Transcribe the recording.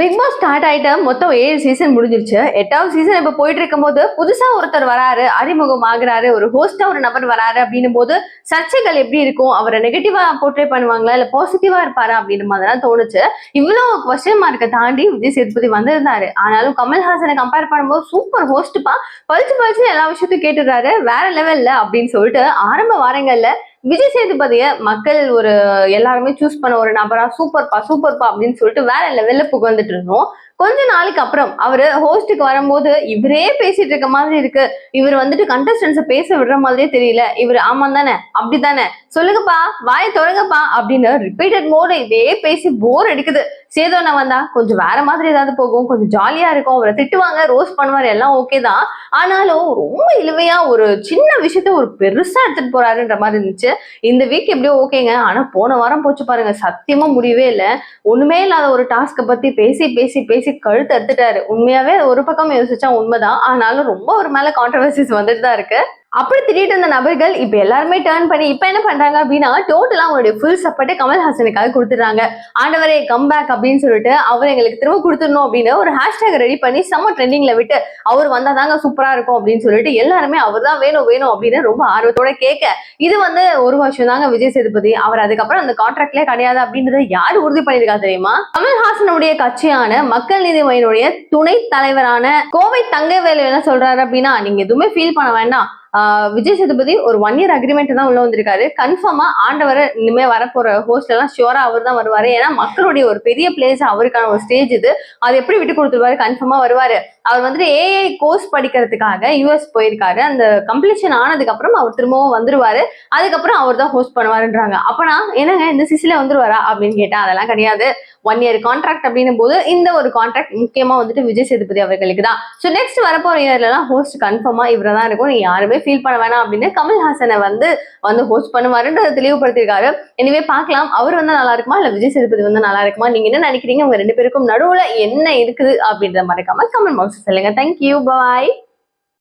Big pass start ஆயிட்ட மொத்தம் ஏழு சீசன் முடிஞ்சிருச்சு. எட்டாவது சீசன் இப்ப போயிட்டு இருக்கும்போது புதுசா ஒருத்தர் வராரு அறிமுகம் ஆகுறாரு ஒரு ஹோஸ்டா ஒரு நபர் வராரு அப்படின்னும் போது சர்ச்சைகள் எப்படி இருக்கும்? அவரை நெகட்டிவா போர்ட்ரே பண்ணுவாங்களா? இல்ல பாசிட்டிவா இருப்பாரா அப்படின்னு மாதிரிலாம் தோணுச்சு. இவ்வளவு கொஸ்டின் மார்க்கை தாண்டி விஜய் சேதுபதி வந்திருந்தாரு. ஆனாலும் கமல்ஹாசனை கம்பேர் பண்ணும்போது சூப்பர் ஹோஸ்ட்பா பழிச்சு பழிச்சு எல்லா விஷயத்தையும் கேட்டுறாரு வேற லெவல்ல அப்படின்னு சொல்லிட்டு ஆரம்ப வாரங்கள்ல விஜய் சேதுபதிய மக்கள் ஒரு எல்லாருமே சூஸ் பண்ண ஒரு நபரா சூப்பர்ப்பா சூப்பர்ப்பா அப்படின்னு சொல்லிட்டு வேற லெவல்ல புகழ்ந்துட்டு இருந்தோம். கொஞ்ச நாளைக்கு அப்புறம் அவரு ஹோஸ்டுக்கு வரும்போது இவரே பேசிட்டு இருக்க மாதிரி இருக்கு. இவர் வந்துட்டு கண்டஸ்டன்ஸை பேச விடுற மாதிரியே தெரியல. இவர் ஆமா தானே? அப்படிதானே சொல்லுங்கப்பா வாயை தொடங்கப்பா அப்படின்னு ரிப்பீட்டட் மோடு இதே பேசி போர் அடிக்குது. சேதோனா வந்தா கொஞ்சம் வேற மாதிரி ஏதாவது போகும். கொஞ்சம் ஜாலியா இருக்கும். அவரை திட்டுவாங்க ரோஸ் பண்ணுவார் எல்லாம் ஓகே தான். ஆனாலும் ரொம்ப இழுவையா ஒரு சின்ன விஷயத்த ஒரு பெருசா எடுத்துட்டு போறாருன்ற மாதிரி இருந்துச்சு. இந்த வீக் எப்படியோ ஓகேங்க. ஆனா போன வாரம் போச்சு பாருங்க. சத்தியமா முடியவே இல்லை. ஒண்ணுமே இல்லாத ஒரு டாஸ்க்கை பத்தி பேசி பேசி பேசி கழுத்து எடுத்துட்டாரு. உண்மையாவே ஒரு பக்கம் யோசிச்சா உண்மைதான். ஆனாலும் ரொம்ப ஒரு மேல கான்ட்ரவர்சிஸ் வந்துட்டு தான் இருக்கு. அப்படி திட்டிட்டு இருந்த நபர்கள் இப்ப எல்லாருமே டேர்ன் பண்ணி இப்ப என்ன பண்றாங்க அப்படின்னா டோட்டலா அவங்களுடைய ஃபுல் சப்போர்ட்டை கமல்ஹாசனுக்காக கொடுத்துட்றாங்க. ஆண்டவரே கம்பேக் அப்படின்னு சொல்லிட்டு அவர் எங்களுக்கு திரும்ப கொடுத்துடணும் அப்படின்னு ஒரு ஹேஷ்டேக் ரெடி பண்ணி செம்ம ட்ரெண்டிங்ல விட்டு அவர் வந்தாதாங்க சூப்பரா இருக்கும் அப்படின்னு சொல்லிட்டு எல்லாருமே அவர் தான் வேணும் வேணும் அப்படின்னு ரொம்ப ஆர்வத்தோட கேட்க இது வந்து ஒரு வருஷம் தாங்க விஜய் சேதுபதி அவர் அதுக்கப்புறம் அந்த கான்ட்ராக்ட்லயே கிடையாது அப்படின்றத யாரு உறுதி பண்ணிருக்கா தெரியுமா? கமல்ஹாசனுடைய கட்சியான மக்கள் நீதி மையனுடைய துணை தலைவரான கோவை தங்கவேலு என்ன சொல்றாரு அப்படின்னா நீங்க எதுவுமே ஃபீல் பண்ண வேண்டாம். விஜய் சேதுபதி ஒரு ஒன் இயர் அக்ரிமெண்ட் தான் உள்ள வந்திருக்காரு. கன்ஃபார்மா ஆண்டவர் இனிமே வரப்போற ஹோஸ்ட் எல்லாம் ஷியோரா அவர் தான் வருவாரு. ஏன்னா மக்களுடைய ஒரு பெரிய பிளேஸ் அவருக்கான ஒரு ஸ்டேஜ் இது. அது எப்படி விட்டு கொடுத்துருவாரு? கன்ஃபார்மா வருவாரு. அவர் வந்துட்டு ஏஐ கோர்ஸ் படிக்கிறதுக்காக யூஎஸ் போயிருக்காரு. அந்த கம்ப்ளீஷன் ஆனதுக்கு அப்புறம் அவர் திரும்பவும் வந்துருவாரு. அதுக்கப்புறம் அவர் தான் ஹோஸ்ட் பண்ணுவாருன்றாங்க அப்பனா என்னங்க இந்த சிசில வந்துருவாரா? அப்படின்னு கேட்டா அதெல்லாம் கிடையாது. ஒன் இயர் கான்ட்ராக்ட் அப்படின்னும் போது இந்த ஒரு கான்ட்ராக்ட் முக்கியமா வந்துட்டு விஜய் சேதுபதி அவர்களுக்கு தான். ஸோ நெக்ஸ்ட் வரப்போற இயர்லாம் ஹோஸ்ட் கன்ஃபார்மா இவரை தான் இருக்கும். நீங்க யாருமே ஃபீல் பண்ண வேணாம் அப்படின்னு கமல்ஹாசனை வந்து வந்து ஹோஸ்ட் பண்ணுவாருன்றதை தெளிவுபடுத்திருக்காரு எனவே பார்க்கலாம். அவர் வந்து நல்லா இருக்குமா? இல்ல விஜய் சேதுபதி வந்து நல்லா இருக்குமா? நீங்க என்ன நினைக்கிறீங்க? உங்க ரெண்டு பேருக்கும் நடுவுல என்ன இருக்குது? அப்படின்ற மறக்காம கமெண்ட் பாக்ஸ் சொல்லுங்க. Thank you bye